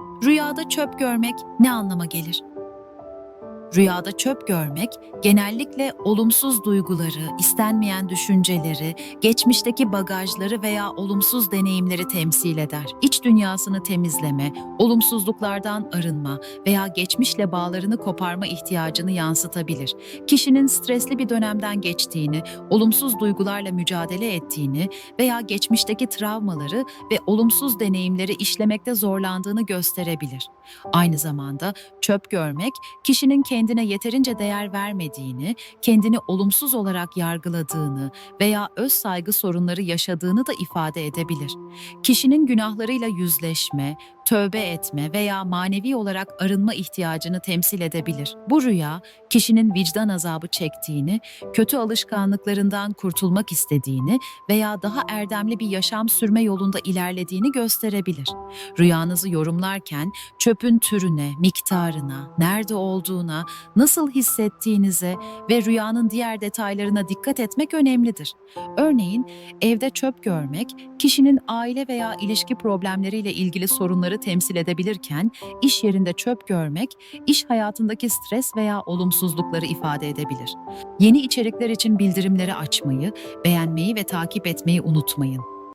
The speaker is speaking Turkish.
Rüyada çöp görmek ne anlama gelir? Rüyada çöp görmek genellikle olumsuz duyguları, istenmeyen düşünceleri, geçmişteki bagajları veya olumsuz deneyimleri temsil eder. İç dünyasını temizleme, olumsuzluklardan arınma veya geçmişle bağlarını koparma ihtiyacını yansıtabilir. Kişinin stresli bir dönemden geçtiğini, olumsuz duygularla mücadele ettiğini veya geçmişteki travmaları ve olumsuz deneyimleri işlemekte zorlandığını gösterebilir. Aynı zamanda çöp görmek kişinin kendine yeterince değer vermediğini, kendini olumsuz olarak yargıladığını veya öz saygı sorunları yaşadığını da ifade edebilir. Kişinin günahlarıyla yüzleşme, tövbe etme veya manevi olarak arınma ihtiyacını temsil edebilir. Bu rüya, kişinin vicdan azabı çektiğini, kötü alışkanlıklarından kurtulmak istediğini veya daha erdemli bir yaşam sürme yolunda ilerlediğini gösterebilir. Rüyanızı yorumlarken çöpün türüne, miktarına, nerede olduğuna, nasıl hissettiğinize ve rüyanın diğer detaylarına dikkat etmek önemlidir. Örneğin evde çöp görmek kişinin aile veya ilişki problemleriyle ilgili sorunları temsil edebilirken iş yerinde çöp görmek iş hayatındaki stres veya olumsuzlukları ifade edebilir. Yeni içerikler için bildirimleri açmayı, beğenmeyi ve takip etmeyi unutmayın.